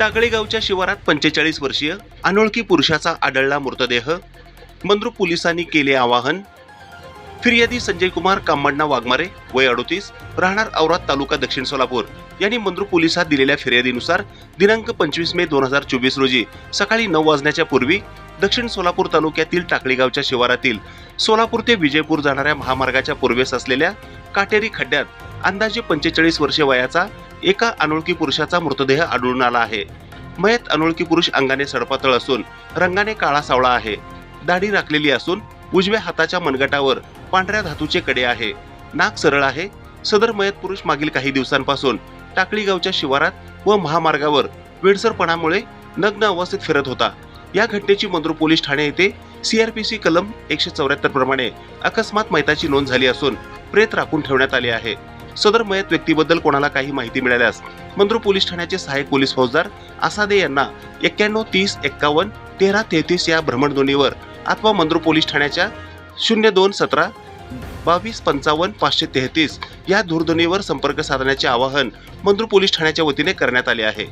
टाकळी गावच्या शिवारात पंचेचाळीस वर्षीय अनोळखी पुरुषाचा आढळला मृतदेह. मंद्रुप पोलिसांनी केले आवाहन. फिर्यादी संजय कुमार कामांना वाघमारे वय अडोतीस राहणार औरात तालुका दक्षिण सोलापूर. यांनी मंद्रुप पोलिसात दिलेल्या फिर्यादीनुसार दिनांक पंचवीस मे दोन हजार चोवीस रोजी सकाळी नऊ वाजण्याच्या पूर्वी दक्षिण सोलापूर तालुक्यातील टाकळीगावच्या शिवारातील सोलापूर ते विजयपूर जाणाऱ्या महामार्गाच्या पूर्वेस असलेल्या काटेरी खड्ड्यात अंदाजे पंचेचाळीस वर्षे वयाचा एका अनोळखी पुरुषाचा मृतदेह आढळून आला आहे. मयत अनोळखी पुरुष अंगाने सडपातळ असून रंगाने काळा सावळा आहे. दाढी राखलेली असून उजव्या हाताच्या मनगटावर पांढऱ्या धातूचे कडे आहे. नाक सरळ आहे. सदर मयत पुरुष मागील काही दिवसांपासून टाकळी गावच्या शिवारात व महामार्गावर वेडसरपणामुळे नग्न अवस्थेत फिरत होता. या घटनेची मंद्रू पोलीस ठाणे येथे सीआरपीसी कलम एकशे चौऱ्याहत्तर प्रमाणे अकस्मात मैताची नोंद झाली असून प्रेत राखून ठेवण्यात आले आहे. सदर मयत व्यक्तीबद्दल कोणाला काही माहिती मिळाल्यास मंद्रू पोलीस ठाण्याचे सहाय्यक पोलीस फौजदार आसादे यांना एक्क्याण्णव तीस एक्कावन्न तेरा तेहतीस या भ्रमणध्वनीवर अथवा मंद्रू पोलीस ठाण्याच्या शून्य दोन सतरा बावीस पंचावन्न पाचशे तेहतीस या दूरध्वनीवर संपर्क साधण्याचे आवाहन मंद्रू पोलीस ठाण्याच्या वतीने करण्यात आले आहे.